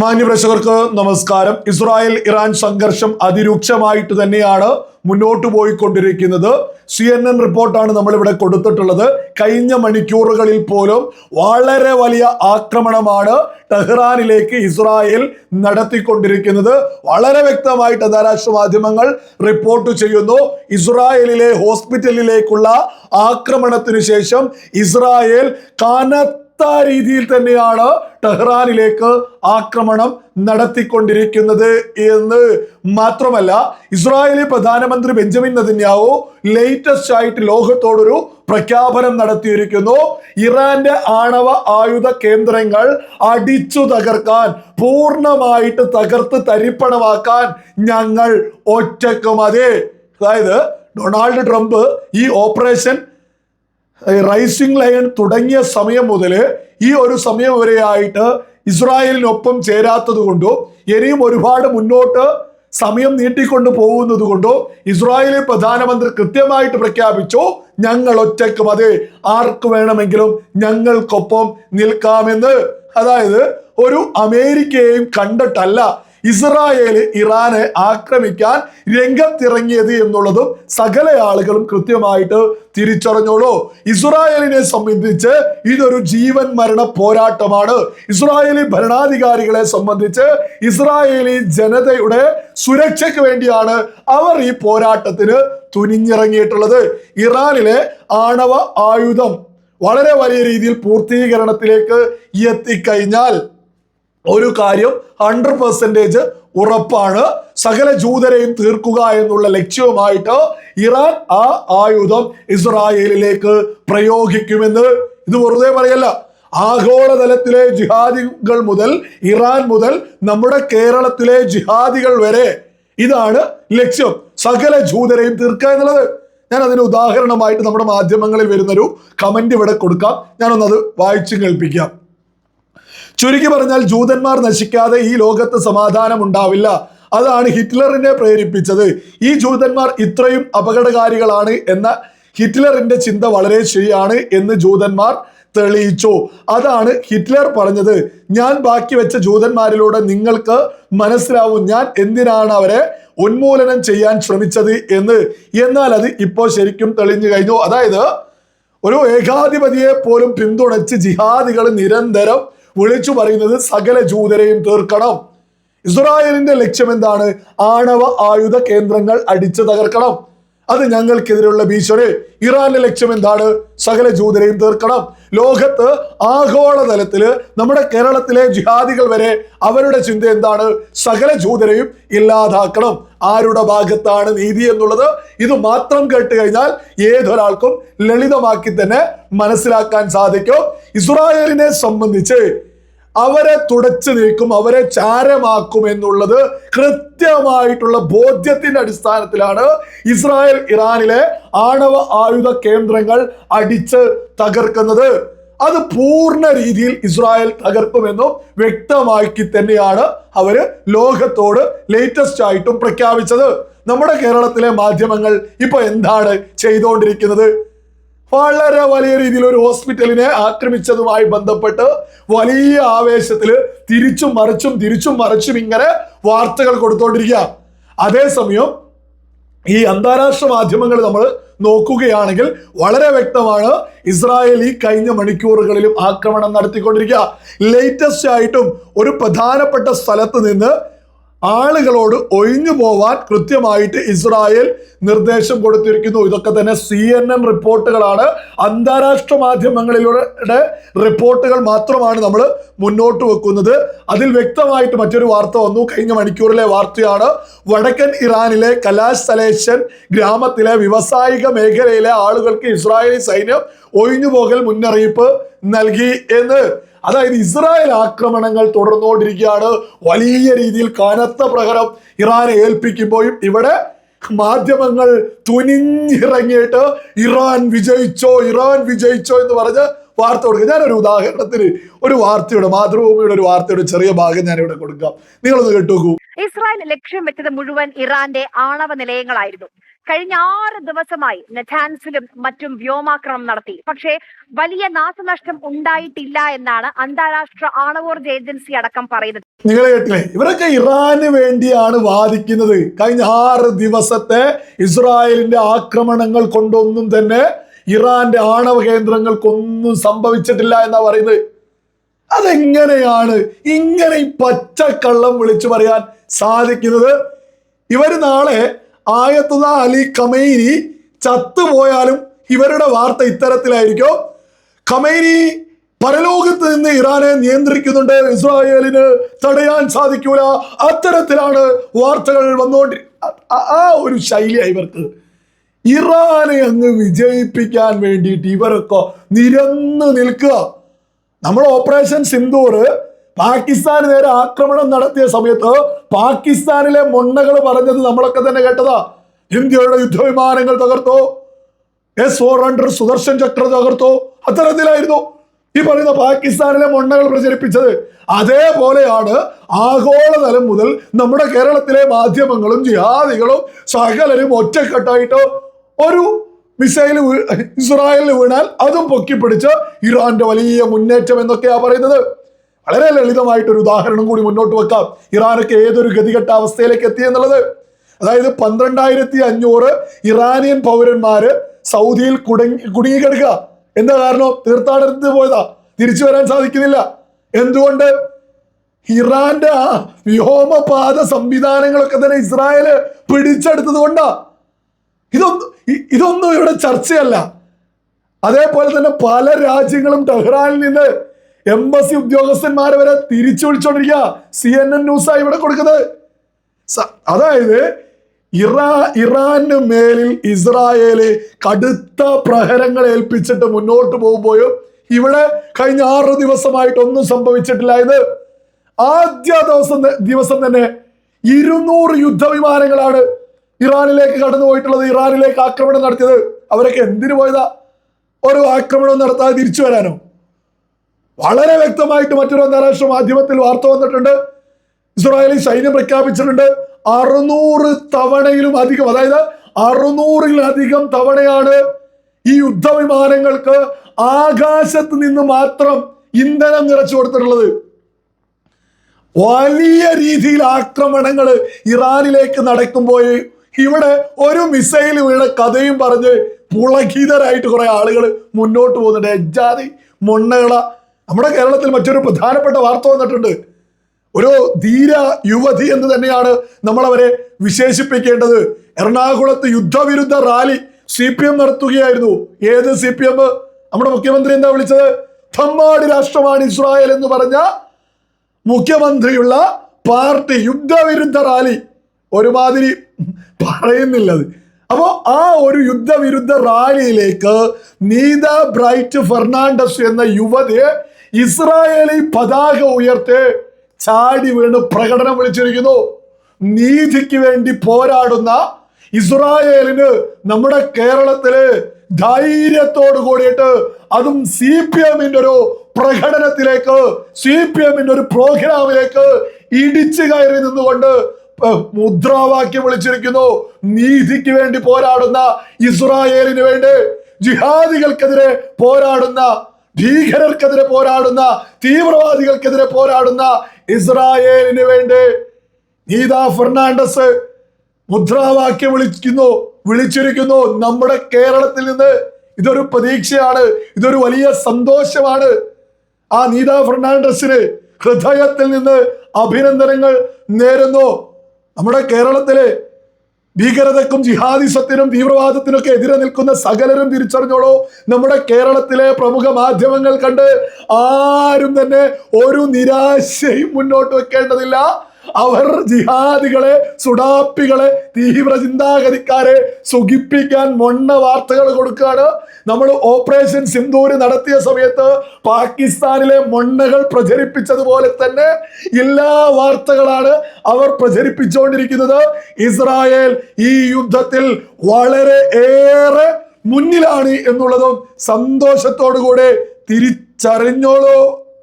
മാന്യപ്രേക്ഷകർക്ക് നമസ്കാരം. Israel Iran സംഘർഷം അതിരൂക്ഷമായിട്ട് തന്നെയാണ് മുന്നോട്ട് പോയിക്കൊണ്ടിരിക്കുന്നത്. സി എൻ എൻ റിപ്പോർട്ടാണ് നമ്മളിവിടെ കൊടുത്തിട്ടുള്ളത്. കഴിഞ്ഞ മണിക്കൂറുകളിൽ പോലും വളരെ വലിയ ആക്രമണമാണ് ടെഹ്റാനിലേക്ക് ഇസ്രായേൽ നടത്തിക്കൊണ്ടിരിക്കുന്നത്. വളരെ വ്യക്തമായിട്ട് അന്താരാഷ്ട്ര മാധ്യമങ്ങൾ റിപ്പോർട്ട് ചെയ്യുന്നു. ഇസ്രായേലിലെ ഹോസ്പിറ്റലിലേക്കുള്ള ആക്രമണത്തിന് ശേഷം ഇസ്രായേൽ കനത്ത കനത്ത രീതിയിൽ തന്നെയാണ് ടെഹ്റാനിലേക്ക് ആക്രമണം നടത്തിക്കൊണ്ടിരിക്കുന്നത് എന്ന് മാത്രമല്ല ഇസ്രായേലി പ്രധാനമന്ത്രി ബെഞ്ചമിൻ നദിന്യാവു ലേറ്റസ്റ്റ് ആയിട്ട് ലോകത്തോടൊരു പ്രഖ്യാപനം നടത്തിയിരിക്കുന്നു. ഇറാന്റെ ആണവ ആയുധ കേന്ദ്രങ്ങൾ അടിച്ചു തകർക്കാൻ പൂർണമായിട്ട് തകർത്ത് തരിപ്പണമാക്കാൻ ഞങ്ങൾ ഒറ്റക്കും. അതെ അതായത് ഡൊണാൾഡ് ട്രംപ് ഈ ഓപ്പറേഷൻ റൈസിംഗ് ലയൺ തുടങ്ങിയ സമയം മുതൽ ഈ ഒരു സമയം വരെയായിട്ട് ഇസ്രായേലിനൊപ്പം ചേരാത്തത് കൊണ്ടോ ഇനിയും ഒരുപാട് മുന്നോട്ട് സമയം നീട്ടിക്കൊണ്ട് പോകുന്നത് കൊണ്ടോ ഇസ്രായേലി പ്രധാനമന്ത്രി കൃത്യമായിട്ട് പ്രഖ്യാപിച്ചു ഞങ്ങൾ ഒറ്റക്കും അതെ ആർക്ക് വേണമെങ്കിലും ഞങ്ങൾക്കൊപ്പം നിൽക്കാമെന്ന്. അതായത് ഒരു അമേരിക്കയെയും കണ്ടിട്ടല്ല ഇസ്രായേൽ ഇറാനെ ആക്രമിക്കാൻ രംഗത്തിറങ്ങിയത് എന്നുള്ളതും സകല ആളുകളും കൃത്യമായിട്ട് തിരിച്ചറിഞ്ഞോളൂ. ഇസ്രായേലിനെ സംബന്ധിച്ച് ഇതൊരു ജീവൻ മരണ പോരാട്ടമാണ്. ഇസ്രായേലി ഭരണാധികാരികളെ സംബന്ധിച്ച് ഇസ്രായേലി ജനതയുടെ സുരക്ഷയ്ക്ക് വേണ്ടിയാണ് അവർ ഈ പോരാട്ടത്തിന് തുനിഞ്ഞിറങ്ങിയിട്ടുള്ളത്. ഇറാനിലെ ആണവ ആയുധം വളരെ വലിയ രീതിയിൽ പൂർത്തീകരണത്തിലേക്ക് എത്തിക്കഴിഞ്ഞാൽ ഒരു കാര്യം ഹൺഡ്രഡ് പെർസെന്റേജ് ഉറപ്പാണ്. സകല ജൂതരെയും തീർക്കുക എന്നുള്ള ലക്ഷ്യവുമായിട്ട് ഇറാൻ ആ ആയുധം ഇസ്രായേലിലേക്ക് പ്രയോഗിക്കുമെന്ന് ഇത് വെറുതെ പറയല്ല. ആഗോളതലത്തിലെ ജിഹാദികൾ മുതൽ ഇറാൻ മുതൽ നമ്മുടെ കേരളത്തിലെ ജിഹാദികൾ വരെ ഇതാണ് ലക്ഷ്യം. സകല ജൂതരെയും തീർക്കുക എന്നുള്ളത്. ഞാൻ അതിന് ഉദാഹരണമായിട്ട് നമ്മുടെ മാധ്യമങ്ങളിൽ വരുന്നൊരു കമന്റ് ഇവിടെ കൊടുക്കാം. ഞാനൊന്നത് വായിച്ചു കേൾപ്പിക്കാം. ചുരുക്കി പറഞ്ഞാൽ ജൂതന്മാർ നശിക്കാതെ ഈ ലോകത്ത് സമാധാനം ഉണ്ടാവില്ല. അതാണ് ഹിറ്റ്ലറിനെ പ്രേരിപ്പിച്ചത്. ഈ ജൂതന്മാർ ഇത്രയും അപകടകാരികളാണ് എന്ന ഹിറ്റ്ലറിന്റെ ചിന്ത വളരെ ശരിയാണ് എന്ന് ജൂതന്മാർ തെളിയിച്ചു. അതാണ് ഹിറ്റ്ലർ പറഞ്ഞത്. ഞാൻ ബാക്കി വെച്ച ജൂതന്മാരിലൂടെ നിങ്ങൾക്ക് മനസ്സിലാവും ഞാൻ എന്തിനാണ് അവരെ ഉന്മൂലനം ചെയ്യാൻ ശ്രമിച്ചത് എന്ന്. എന്നാൽ അത് ഇപ്പോൾ ശരിക്കും തെളിഞ്ഞു കഴിഞ്ഞു. അതായത് ഒരു ഏകാധിപതിയെ പോലും പിന്തുണച്ച് ജിഹാദികൾ നിരന്തരം വിളിച്ചു പറയുന്നത് സകല ജൂതരെയും തീർക്കണം. ഇസ്രായേലിന്റെ ലക്ഷ്യം എന്താണ് ആണവ ആയുധ കേന്ദ്രങ്ങൾ അടിച്ചു തകർക്കണം. അത് ഞങ്ങൾക്കെതിരെയുള്ള ഭീഷണി. ഇറാന്റെ ലക്ഷ്യം എന്താണ് സകല ജൂതരെയും തീർക്കണം. ലോകത്ത് ആഗോളതലത്തിൽ നമ്മുടെ കേരളത്തിലെ ജിഹാദികൾ വരെ അവരുടെ ചിന്ത എന്താണ്? സകല ജൂതരെയും ഇല്ലാതാക്കണം. ആരുടെ ഭാഗത്താണ് നീതി എന്നുള്ളത്? ഇത് മാത്രം കേട്ട് കഴിഞ്ഞാൽ ഏതൊരാൾക്കും ലളിതമാക്കി തന്നെ മനസ്സിലാക്കാൻ സാധിക്കും. ഇസ്രായേലിനെ സംബന്ധിച്ച് അവരെ തുടച്ചു നീക്കും അവരെ ചാരമാക്കും എന്നുള്ളത് കൃത്യമായിട്ടുള്ള ബോധ്യത്തിന്റെ അടിസ്ഥാനത്തിലാണ് ഇസ്രായേൽ ഇറാനിലെ ആണവ ആയുധ കേന്ദ്രങ്ങൾ അടിച്ച് തകർക്കുന്നത്. അത് പൂർണ രീതിയിൽ ഇസ്രായേൽ തകർക്കുമെന്നും വ്യക്തമാക്കി തന്നെയാണ് അവർ ലോകത്തോട് ലേറ്റസ്റ്റ് ആയിട്ടും പ്രഖ്യാപിച്ചത്. നമ്മുടെ കേരളത്തിലെ മാധ്യമങ്ങൾ ഇപ്പൊ എന്താണ് ചെയ്തുകൊണ്ടിരിക്കുന്നത് വളരെ വലിയ രീതിയിൽ ഒരു ഹോസ്പിറ്റലിനെ ആക്രമിച്ചതുമായി ബന്ധപ്പെട്ട് വലിയ ആവേശത്തിൽ തിരിച്ചും മറിച്ചും തിരിച്ചും മറിച്ചും ഇങ്ങനെ വാർത്തകൾ കൊടുത്തോണ്ടിരിക്കുക. അതേസമയം ഈ അന്താരാഷ്ട്ര മാധ്യമങ്ങൾ നമ്മൾ നോക്കുകയാണെങ്കിൽ വളരെ വ്യക്തമാണ് ഇസ്രായേൽ ഈ കഴിഞ്ഞ മണിക്കൂറുകളിലും ആക്രമണം നടത്തിക്കൊണ്ടിരിക്കുക. ലേറ്റസ്റ്റ് ആയിട്ടും ഒരു പ്രധാനപ്പെട്ട സ്ഥലത്ത് നിന്ന് ആളുകളോട് ഒഴിഞ്ഞു പോവാൻ കൃത്യമായിട്ട് ഇസ്രായേൽ നിർദ്ദേശം കൊടുത്തിരിക്കുന്നു. ഇതൊക്കെ തന്നെ സി എൻ എൻ റിപ്പോർട്ടുകളാണ്. അന്താരാഷ്ട്ര മാധ്യമങ്ങളിലൂടെ റിപ്പോർട്ടുകൾ മാത്രമാണ് നമ്മൾ മുന്നോട്ട് വെക്കുന്നത്. അതിൽ വ്യക്തമായിട്ട് മറ്റൊരു വാർത്ത വന്നു. കഴിഞ്ഞ മണിക്കൂറിലെ വാർത്തയാണ്. വടക്കൻ ഇറാനിലെ കലാശ് സലേഷൻ ഗ്രാമത്തിലെ വ്യവസായിക മേഖലയിലെ ആളുകൾക്ക് ഇസ്രായേലി സൈന്യം ഒഴിഞ്ഞുപോകൽ മുന്നറിയിപ്പ് നൽകി എന്ന് അതായത് ഇസ്രായേൽ ആക്രമണങ്ങൾ തുടർന്നുകൊണ്ടിരിക്കുകയാണ്. വലിയ രീതിയിൽ കനത്ത പ്രഹരം ഇറാനെ ഏൽപ്പിക്കുമ്പോഴും ഇവിടെ മാധ്യമങ്ങൾ തുനിഞ്ഞിറങ്ങിയിട്ട് ഇറാൻ വിജയിച്ചോ ഇറാൻ വിജയിച്ചോ എന്ന് പറഞ്ഞ് വാർത്ത കൊടുക്കുക. ഞാനൊരു ഉദാഹരണത്തിന് ഒരു വാർത്തയുടെ മാതൃഭൂമിയുടെ ഒരു വാർത്തയുടെ ചെറിയ ഭാഗം ഞാൻ ഇവിടെ കൊടുക്കാം. നിങ്ങളൊന്ന് കേട്ടോക്കൂ. ഇസ്രായേൽ ലക്ഷ്യം വെച്ചത് മുഴുവൻ ഇറാന്റെ ആണവ നിലയങ്ങളായിരുന്നു. കഴിഞ്ഞ ആറ് ദിവസമായി നെഥാൻസിലും മറ്റും വ്യോമാക്രമണം നടത്തി. പക്ഷേ വലിയ നാശനഷ്ടം ഉണ്ടായിട്ടില്ല എന്നാണ് അന്താരാഷ്ട്ര ആണവോർജ ഏജൻസി അടക്കം പറയുന്നത്. നിങ്ങൾ കേട്ടില്ലേ? ഇവരൊക്കെ ഇറാന് വേണ്ടിയാണ് വാദിക്കുന്നത്. കഴിഞ്ഞ ആറ് ദിവസത്തെ ഇസ്രായേലിന്റെ ആക്രമണങ്ങൾ കൊണ്ടൊന്നും തന്നെ ഇറാന്റെ ആണവ കേന്ദ്രങ്ങൾക്കൊന്നും സംഭവിച്ചിട്ടില്ല എന്നാ പറയുന്നത്. അതെങ്ങനെയാണ് ഇങ്ങനെ ഈ പച്ചക്കള്ളം വിളിച്ചു പറയാൻ സാധിക്കുന്നത്? ഇവർ നാളെ ആയത്തുള്ള അലി ഖമൈനി ചത്തുപോയാലും ഇവരുടെ വാർത്ത ഇത്തരത്തിലായിരിക്കും? ഖമൈനി പരലോകത്ത് നിന്ന് ഇറാനെ നിയന്ത്രിക്കുന്നുണ്ട്. ഇസ്രായേലിന് തടയാൻ സാധിക്കൂല. അത്തരത്തിലാണ് വാർത്തകൾ വന്നുകൊണ്ട് ആ- ഒരു ശൈലിയാണ് ഇവർക്ക്. ഇറാനെ അങ്ങ് വിജയിപ്പിക്കാൻ വേണ്ടിയിട്ട് ഇവരൊക്കെ നിരന്ന് നിൽക്കുക. നമ്മൾ ഓപ്പറേഷൻ സിന്ദൂർ പാകിസ്ഥാന് നേരെ ആക്രമണം നടത്തിയ സമയത്ത് പാകിസ്ഥാനിലെ മൊണ്ണകൾ പറഞ്ഞത് നമ്മളൊക്കെ തന്നെ കേട്ടതാ. ഇന്ത്യയുടെ യുദ്ധവിമാനങ്ങൾ തകർത്തോ S four hundred Sudarshan Chakra തകർത്തോ അത്തരത്തിലായിരുന്നു ഈ പറയുന്ന പാകിസ്ഥാനിലെ മൊണ്ണകൾ പ്രചരിപ്പിച്ചത്. അതേപോലെയാണ് ആഗോളതലം മുതൽ നമ്മുടെ കേരളത്തിലെ മാധ്യമങ്ങളും ജിഹാദികളും സകലരും ഒറ്റക്കെട്ടായിട്ട് ഒരു മിസൈൽ ഇസ്രായേലിൽ വീണാൽ അതും പൊക്കിപ്പിടിച്ച് ഇറാന്റെ വലിയ മുന്നേറ്റം എന്നൊക്കെയാ പറയുന്നത്. വളരെ ലളിതമായിട്ടൊരു ഉദാഹരണം കൂടി മുന്നോട്ട് വെക്കാം. ഇറാനൊക്കെ ഏതൊരു ഗതികെട്ട അവസ്ഥയിലേക്ക് എത്തി എന്നുള്ളത്? അതായത് പന്ത്രണ്ടായിരത്തി അഞ്ഞൂറ് ഇറാനിയൻ പൗരന്മാര് സൗദിയിൽ കുടുങ്ങി കുടുങ്ങിക്കിടക്കുക. എന്താ കാരണം? തീർത്ഥാടനത്തിന് പോയതാ. തിരിച്ചു വരാൻ സാധിക്കുന്നില്ല. എന്തുകൊണ്ട്? ഇറാന്റെ ആ വ്യോമപാത സംവിധാനങ്ങളൊക്കെ തന്നെ ഇസ്രായേൽ പിടിച്ചെടുത്തത് കൊണ്ടാ. ഇതൊന്നും ഇതൊന്നും ഇവിടെ ചർച്ചയല്ല. അതേപോലെ തന്നെ പല രാജ്യങ്ങളും ടെഹ്റാനിൽ നിന്ന് എംബസി ഉദ്യോഗസ്ഥന്മാരെ വരെ തിരിച്ചു വിളിച്ചോണ്ടിരിക്കുക സി എൻ എൻ ന്യൂസാണ് ഇവിടെ കൊടുക്കുന്നത്. അതായത് ഇറാ ഇറാന് മേലിൽ ഇസ്രായേൽ കടുത്ത പ്രഹരങ്ങൾ ഏൽപ്പിച്ചിട്ട് മുന്നോട്ട് പോകുമ്പോഴും ഇവിടെ കഴിഞ്ഞ ആറ് ദിവസമായിട്ടൊന്നും സംഭവിച്ചിട്ടില്ല. ഇത് ആദ്യ ദിവസം ദിവസം തന്നെ ഇരുന്നൂറ് യുദ്ധവിമാനങ്ങളാണ് ഇറാനിലേക്ക് കടന്നു പോയിട്ടുള്ളത്. ഇറാനിലേക്ക് ആക്രമണം നടത്തിയത്. അവരൊക്കെ എന്തിനു പോയതാ? ഒരു ആക്രമണം നടത്താതെ തിരിച്ചു വരാനോ? വളരെ വ്യക്തമായിട്ട് മറ്റൊരു അന്താരാഷ്ട്ര മാധ്യമത്തിൽ വാർത്ത വന്നിട്ടുണ്ട്. ഇസ്രായേലി സൈന്യം പ്രഖ്യാപിച്ചിട്ടുണ്ട്. അറുന്നൂറ് തവണയിലും അധികം അതായത് അറുന്നൂറിലധികം തവണയാണ് ഈ യുദ്ധവിമാനങ്ങൾക്ക് ആകാശത്ത് നിന്ന് മാത്രം ഇന്ധനം നിറച്ചു കൊടുത്തിട്ടുള്ളത്. വലിയ രീതിയിൽ ആക്രമണങ്ങൾ ഇറാനിലേക്ക് നടക്കുമ്പോൾ ഇവിടെ ഒരു മിസൈൽ വീണ കഥയും പറഞ്ഞ് പുളകിതരായിട്ട് കുറെ ആളുകൾ മുന്നോട്ട് പോകുന്നുണ്ട്. എജാതി മൊണ്ണകള നമ്മുടെ കേരളത്തിൽ മറ്റൊരു പ്രധാനപ്പെട്ട വാർത്ത വന്നിട്ടുണ്ട്. ഒരു ധീര യുവതി എന്ന് തന്നെയാണ് നമ്മൾ അവരെ വിശേഷിപ്പിക്കേണ്ടത്. എറണാകുളത്ത് യുദ്ധവിരുദ്ധ റാലി സി പി എം നടത്തുകയായിരുന്നു. ഏത് സി പി എം നമ്മുടെ മുഖ്യമന്ത്രി എന്താ വിളിച്ചത്? തമ്മാടി രാഷ്ട്രമാണ് ഇസ്രായേൽ എന്ന് പറഞ്ഞ മുഖ്യമന്ത്രിയുള്ള പാർട്ടി യുദ്ധവിരുദ്ധ റാലി. ഒരുമാതിരി പറയുന്നില്ലത് അപ്പോ ആ ഒരു യുദ്ധവിരുദ്ധ റാലിയിലേക്ക് നീത ബ്രൈറ്റ് ഫെർണാണ്ടസ് എന്ന യുവതിയെ ഇസ്രായേലി പതാക ഉയർത്തി ചാടി വീണ് പ്രകടനം വിളിച്ചിരിക്കുന്നു. നീതിക്ക് വേണ്ടി പോരാടുന്ന ഇസ്രായേലിന് നമ്മുടെ കേരളത്തിൽ ധൈര്യത്തോട് കൂടിയിട്ട് അതും സി പി എമ്മിന്റെ ഒരു പ്രകടനത്തിലേക്ക് സി പി എമ്മിന്റെ ഒരു പ്രോഗ്രാമിലേക്ക് ഇടിച്ചു കയറി നിന്നുകൊണ്ട് മുദ്രാവാക്യം വിളിച്ചിരിക്കുന്നു. നീതിക്ക് വേണ്ടി പോരാടുന്ന ഇസ്രായേലിന് വേണ്ടി ജിഹാദികൾക്കെതിരെ പോരാടുന്ന ഭീകരർക്കെതിരെ പോരാടുന്ന തീവ്രവാദികൾക്കെതിരെ പോരാടുന്ന ഇസ്രായേലിന് വേണ്ടി നീതാ ഫെർണാണ്ടസ് മുദ്രാവാക്യം വിളിക്കുന്നു വിളിച്ചിരിക്കുന്നു. നമ്മുടെ കേരളത്തിൽ നിന്ന് ഇതൊരു പ്രതീക്ഷയാണ് ഇതൊരു വലിയ സന്തോഷമാണ്. ആ നീത ഫെർണാണ്ടസിന് ഹൃദയത്തിൽ നിന്ന് അഭിനന്ദനങ്ങൾ നേരുന്നു. നമ്മുടെ കേരളത്തിലെ ഭീകരതക്കും ജിഹാദിസത്തിനും തീവ്രവാദത്തിനൊക്കെ എതിരെ നിൽക്കുന്ന സകലരും തിരിച്ചറിഞ്ഞോളൂ. നമ്മുടെ കേരളത്തിലെ പ്രമുഖ മാധ്യമങ്ങൾ കണ്ട് ആരും തന്നെ ഒരു നിരാശയും മുന്നോട്ട് വെക്കേണ്ടതില്ല. അവർ ജിഹാദികളെ സുഡാപ്പികളെ തീവ്ര ചിന്താഗതിക്കാരെ സുഖിപ്പിക്കാൻ മൊണ്ണ വാർത്തകൾ കൊടുക്കുകയാണ്. നമ്മൾ ഓപ്പറേഷൻ സിന്ദൂര് നടത്തിയ സമയത്ത് പാകിസ്ഥാനിലെ മണ്ണകൾ പ്രചരിപ്പിച്ചതുപോലെ തന്നെ എല്ലാ വാർത്തകളാണ് അവർ പ്രചരിപ്പിച്ചുകൊണ്ടിരിക്കുന്നത്. ഇസ്രായേൽ ഈ യുദ്ധത്തിൽ വളരെ ഏറെ മുന്നിലാണ് എന്നുള്ളതും സന്തോഷത്തോടു കൂടെ തിരിച്ചറിഞ്ഞോളൂ.